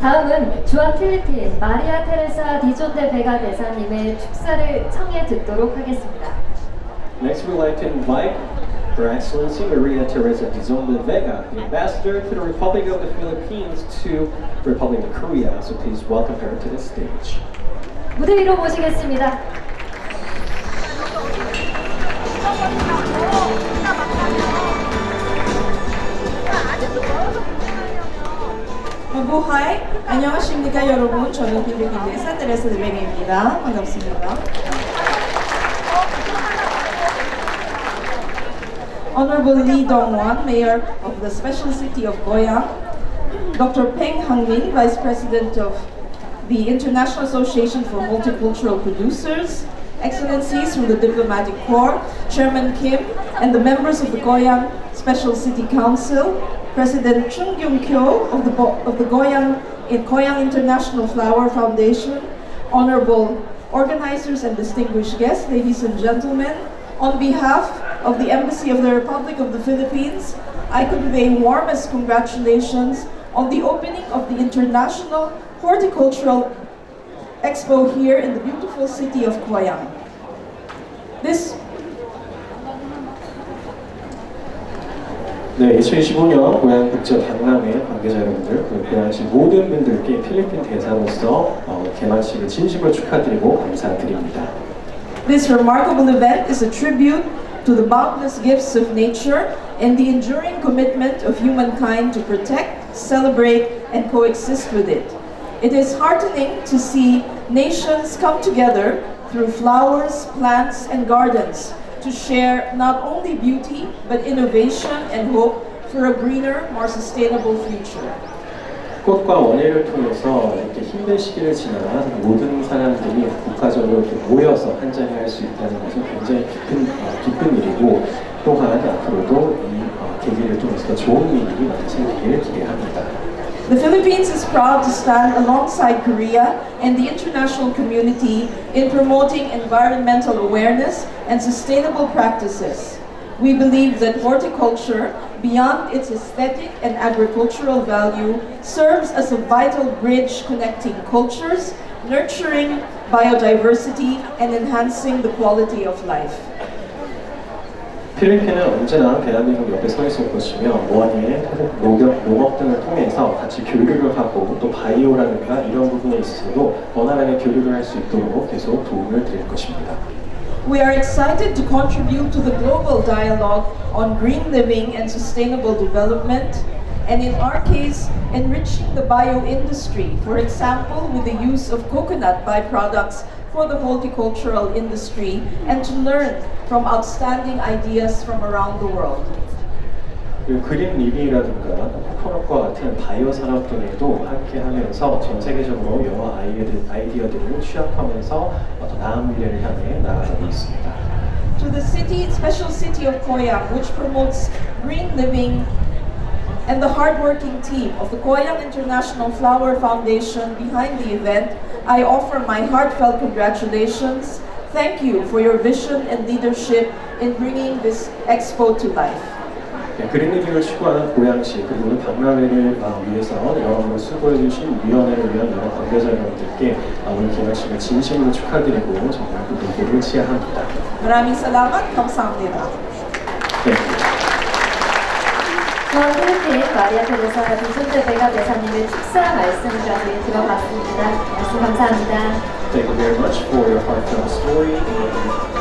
다음은 주한 필리핀 마리아 테레사 디존데 베가 대사님의 축사를 청해 듣도록 하겠습니다. Next, we'd like to invite Her Excellency Maria Teresa Dizombe Vega, the ambassador to the Republic of the Philippines to the Republic of Korea. So please welcome her to the stage. 무대 위로 모시겠습니다. Mabuhay! 안녕하십니까 여러분. 저는 필리핀의 산드레스 드뱅입니다. 반갑습니다. Honorable Lee Dong-won, Mayor of the Special City of Goyang, Dr. Peng Hangmin, Vice President of the International Association for Multicultural Producers, Excellencies from the Diplomatic Corps, Chairman Kim, and the members of the Goyang Special City Council, President Chung Kyung-kyo of the, Bo- of the Goyang, in Goyang International Flower Foundation, honorable organizers and distinguished guests, ladies and gentlemen, on behalf of the Embassy of the Republic of the Philippines, I convey warmest congratulations on the opening of the International Horticultural Expo here in the beautiful city of Goyang. This 네, 2025년 고향 국제 박람회 관계자 여러분들, 그리고 고향시 모든 분들께 필리핀 대사로서 어, 개막식을 진심으로 축하드리고 감사드립니다. This remarkable event is a tribute to the boundless gifts of nature and the enduring commitment of humankind to protect, celebrate, and coexist with it. It is heartening to see nations come together through flowers, plants, and gardens to share not only beauty but innovation and hope for a greener, more sustainable future. 꽃과 원예를 통해서 이렇게 힘든 시기를 지나 모든 사람들이 국가적으로 이렇게 모여서 한잔을 할수 있다는 것은 굉장히 기쁜, 어, 기쁜 일이고 또한 앞으로도 이 어, 계기를 통해서 더 좋은 일이 많이 생기기를 기대합니다. The Philippines is proud to stand alongside Korea and the international community in promoting environmental awareness and sustainable practices. We believe that horticulture, beyond its aesthetic and agricultural value, serves as a vital bridge connecting cultures, nurturing biodiversity, and enhancing the quality of life. 필리핀은 언제나 대한민국 옆에 서 있을 것이며 원예, 토목, 농업, 농업 등을 통해서 같이 교류를 하고 또 바이오라든가 이런 부분에 있어서도 원활하게 교류를 할 수 있도록 계속 도움을 드릴 것입니다. We are excited to contribute to the global dialogue on green living and sustainable development, and in our case, enriching the bio industry, for example, with the use of coconut byproducts for the horticultural industry, and to learn from outstanding ideas from around the world. 그리고 그린 리빙이라든가 코코넛과 같은 바이오 산업 등에도 함께 하면서 전 세계적으로 여러 아이디어들, 아이디어들을 취합하면서 어, 더 나은 미래를 향해 나아가고 있습니다. To the city, special city of Koyang, which promotes green living, and the hardworking team of the Koyang International Flower Foundation behind the event, I offer my heartfelt congratulations. Thank you for your vision and leadership in bringing this expo to life. 네, 그린 리빙을 추구하는 고양시 그리고 오늘 박람회를 어, 위해서 여러분을 수고해주신 위원회를 위한 여러 관계자 여러분들께 어, 오늘 개막식을 진심으로 축하드리고 정말 그 노고를 치하합니다. Maraming salamat. Kamsahamnida. 네. 주한 필리핀 마리아 디존데 베가 대사님의 축사 말씀까지 들어봤습니다. 말씀 감사합니다. Thank you very much for your heartfelt story